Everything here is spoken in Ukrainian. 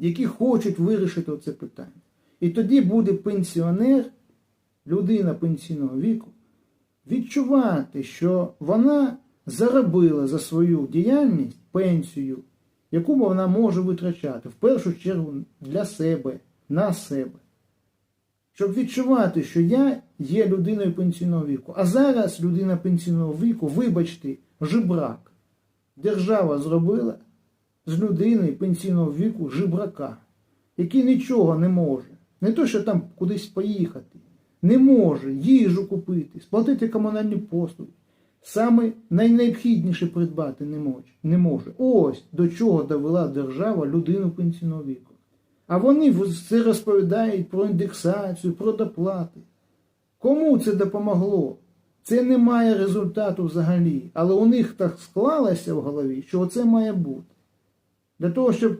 які хочуть вирішити це питання. І тоді буде пенсіонер, людина пенсійного віку, відчувати, що вона заробила за свою діяльність пенсію, яку вона може витрачати в першу чергу для себе, на себе. Щоб відчувати, що я є людиною пенсійного віку. А зараз людина пенсійного віку, вибачте, жебрак. Держава зробила з людини пенсійного віку жебрака, який нічого не може. Не то, що там кудись поїхати, не може їжу купити, сплатити комунальні послуги. Саме найнеобхідніше придбати не може. не може. Ось до чого довела держава людину пенсійного віку. А вони все розповідають про індексацію, про доплати. Кому це допомогло? Це не має результату взагалі. Але у них так склалося в голові, що це має бути. Для того, щоб